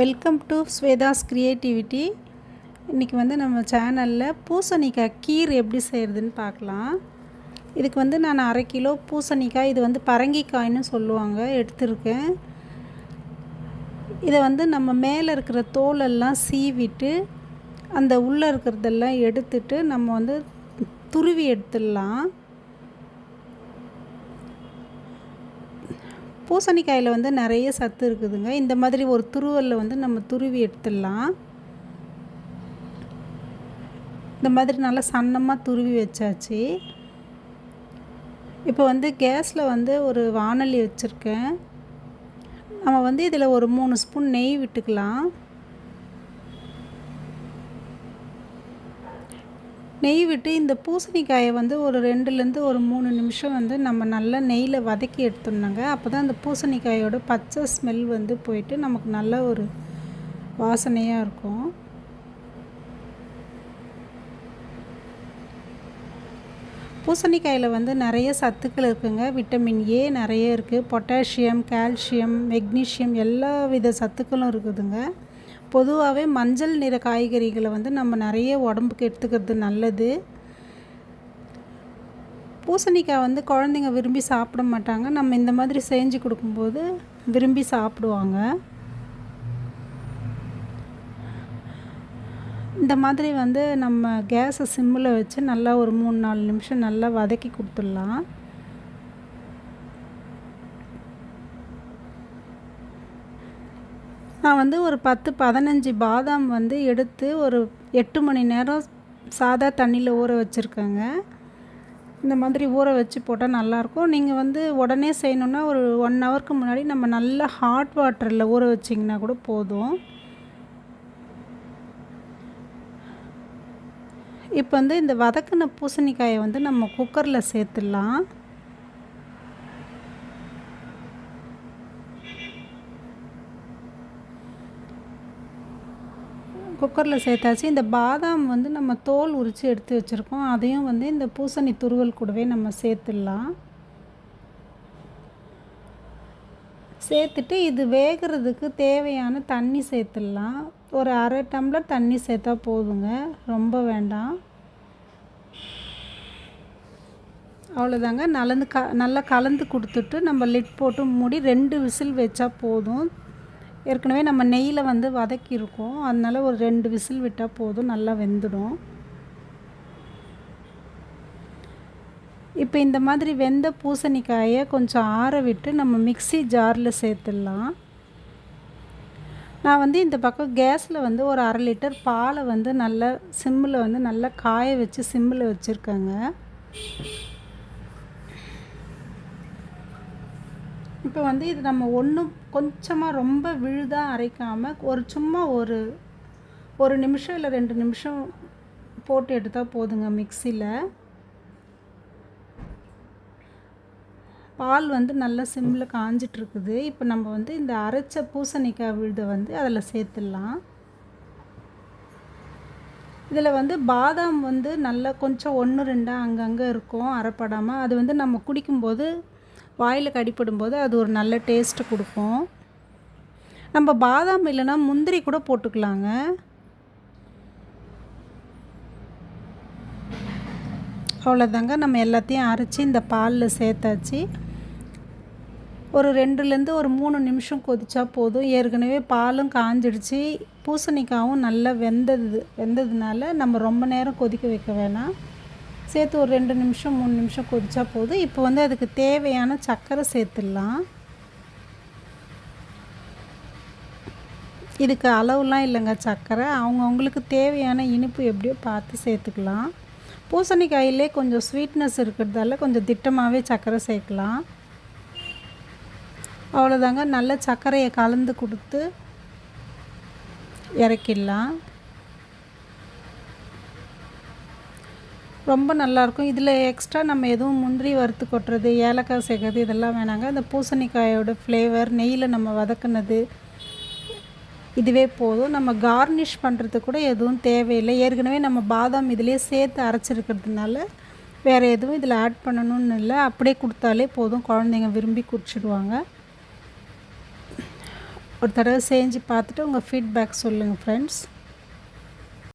Welcome to Swetha's creativity இன்றைக்கி வந்து நம்ம சேனலில் பூசணிக்காய் கீர் எப்படி செய்கிறதுன்னு பார்க்கலாம். இதுக்கு வந்து நான் அரை கிலோ பூசணிக்காய் இது வந்து பரங்கிக்காய்னு சொல்லுவாங்க எடுத்திருக்கேன். இதை வந்து நம்ம மேலே இருக்கிற தோலெல்லாம் சீவிட்டு அந்த உள்ளே இருக்கிறதெல்லாம் எடுத்துட்டு நம்ம வந்து துருவி எடுத்துடலாம். பூசணிக்காயில் வந்து நிறைய சத்து இருக்குதுங்க. இந்த மாதிரி ஒரு துருவலில் வந்து நம்ம துருவி எடுத்துடலாம். இந்த மாதிரி நல்லா சன்னமாக துருவி வச்சாச்சு. இப்போ வந்து கேஸில் வந்து ஒரு வானொலி வச்சுருக்கேன். நம்ம வந்து இதில் ஒரு மூணு ஸ்பூன் நெய் விட்டுக்கலாம். நெய் விட்டு இந்த பூசணிக்காயை வந்து ஒரு ரெண்டுலேருந்து ஒரு மூணு நிமிஷம் வந்து நம்ம நல்லா நெய்யில் வதக்கி எடுத்துடணுங்க. அப்போ தான் அந்த பூசணிக்காயோட பச்சை ஸ்மெல் வந்து போயிட்டு நமக்கு நல்ல ஒரு வாசனையாக இருக்கும். பூசணிக்காயில் வந்து நிறைய சத்துக்கள் இருக்குங்க. விட்டமின் ஏ நிறைய இருக்குது பொட்டாசியம் கால்சியம் மெக்னீஷியம் எல்லா வித சத்துக்களும் இருக்குதுங்க. பொதுவாகவே மஞ்சள் நிற காய்கறிகளை வந்து நம்ம நிறைய உடம்புக்கு எடுத்துக்கிறது நல்லது. பூசணிக்காய் வந்து குழந்தைங்க விரும்பி சாப்பிட மாட்டாங்க. நம்ம இந்த மாதிரி செஞ்சு கொடுக்கும்போது விரும்பி சாப்பிடுவாங்க. இந்த மாதிரி வந்து நம்ம கேஸை சிம்மில் வச்சு நல்லா ஒரு மூணு நாலு நிமிஷம் நல்லா வதக்கி கொடுத்துடலாம். நான் வந்து ஒரு பத்து பதினஞ்சு பாதாம் வந்து எடுத்து ஒரு எட்டு மணி நேரம் சாதா தண்ணியில் ஊற வச்சுருக்கேங்க. இந்த மாதிரி ஊற வச்சு போட்டால் நல்லாயிருக்கும். நீங்கள் வந்து உடனே செய்யணுன்னா ஒரு ஒன் ஹவருக்கு முன்னாடி நம்ம நல்லா ஹாட் வாட்டரில் ஊற வச்சிங்கன்னா கூட போதும். இப்போ வந்து இந்த வதக்கின பூசணிக்காயை வந்து நம்ம குக்கரில் சேர்த்துடலாம். குக்கரில் சேர்த்தாச்சு. இந்த பாதாம் வந்து நம்ம தோல் உரித்து எடுத்து வச்சுருக்கோம். அதையும் வந்து இந்த பூசணி துருவல் கூடவே நம்ம சேர்த்துடலாம். சேர்த்துட்டு இது வேகிறதுக்கு தேவையான தண்ணி சேர்த்துடலாம். ஒரு அரை டம்ளர் தண்ணி சேர்த்தா போதுங்க. ரொம்ப வேண்டாம். அவ்வளோதாங்க நலந்து க நல்லா கலந்து கொடுத்துட்டு நம்ம லிட் போட்டு மூடி ரெண்டு விசில் வச்சா போதும். ஏற்கனவே நம்ம நெய்யில் வந்து வதக்கியிருக்கோம். அதனால் ஒரு ரெண்டு விசில் விட்டால் போதும் நல்லா வெந்துடும். இப்போ இந்த மாதிரி வெந்த பூசணிக்காயை கொஞ்சம் ஆற விட்டு நம்ம மிக்சி ஜாரில் சேர்த்துடலாம். நான் வந்து இந்த பக்கம் கேஸில் வந்து ஒரு அரை லிட்டர் பாலை வந்து நல்லா சிம்மில் வந்து நல்லா காய வச்சு சிம்மில் வச்சுருக்கேங்க. இப்போ வந்து இது நம்ம ஒன்றும் கொஞ்சமாக ரொம்ப விழுதாக அரைக்காமல் ஒரு சும்மா ஒரு ஒரு நிமிஷம் இல்லை ரெண்டு நிமிஷம் போட்டு எடுத்தால் போதுங்க மிக்சியில் பால் வந்து நல்லா சிம்மில் காஞ்சிட்ருக்குது. இப்போ நம்ம வந்து இந்த அரைச்ச பூசணிக்காய் விழுதை வந்து அதில் சேர்த்துடலாம். இதில் வந்து பாதாம் வந்து நல்லா கொஞ்சம் ஒன்று ரெண்டாக அங்கங்கே இருக்கும். அரைப்படாமல் அது வந்து நம்ம குடிக்கும்போது வாயில் கடிப்படும்போது அது ஒரு நல்ல டேஸ்ட்டு கொடுக்கும். நம்ம பாதாம் இல்லைன்னா முந்திரி கூட போட்டுக்கலாங்க. அவ்வளோதாங்க நம்ம எல்லாத்தையும் அரைச்சி இந்த பாலில் சேர்த்தாச்சு. ஒரு ரெண்டுலேருந்து ஒரு மூணு நிமிஷம் கொதிச்சா போதும். ஏற்கனவே பாலும் காஞ்சிடுச்சு. பூசணிக்காவும் நல்லா வெந்தது வெந்ததுனால நம்ம ரொம்ப நேரம் கொதிக்க வைக்க வேணாம். சேர்த்து ஒரு ரெண்டு நிமிஷம் மூணு நிமிஷம் கொதிச்சா போதும். இப்போ வந்து அதுக்கு தேவையான சர்க்கரை சேர்த்துடலாம். இதுக்கு அளவுலாம் இல்லைங்க சர்க்கரை அவங்கவுங்களுக்கு தேவையான இனிப்பு எப்படியோ பார்த்து சேர்த்துக்கலாம். பூசணிக்காயிலே கொஞ்சம் ஸ்வீட்னஸ் இருக்கிறதால கொஞ்சம் திட்டமாகவே சர்க்கரை சேர்க்கலாம். அவ்வளோதாங்க. நல்ல சர்க்கரையை கலந்து கொடுத்து இறக்கிடலாம். ரொம்ப நல்லாயிருக்கும். இதில் எக்ஸ்ட்ரா நம்ம எதுவும் முந்திரி வறுத்து கொட்டுறது ஏலக்காய் சேர்க்கறது இதெல்லாம் வேணாங்க. இந்த பூசணிக்காயோட ஃப்ளேவர் நெய்யில் நம்ம வதக்குனது இதுவே போதும். நம்ம கார்னிஷ் பண்ணுறதுக்கு கூட எதுவும் தேவையில்லை. ஏற்கனவே நம்ம பாதாம் இதிலே சேர்த்து அரைச்சிருக்கிறதுனால வேறு எதுவும் இதில் ஆட் பண்ணணும்னு இல்லை. அப்படியே கொடுத்தாலே போதும். குழந்தைங்க விரும்பி குடிச்சிடுவாங்க. ஒரு தடவை செஞ்சு பார்த்துட்டு உங்கள் ஃபீட்பேக் சொல்லுங்கள் ஃப்ரெண்ட்ஸ்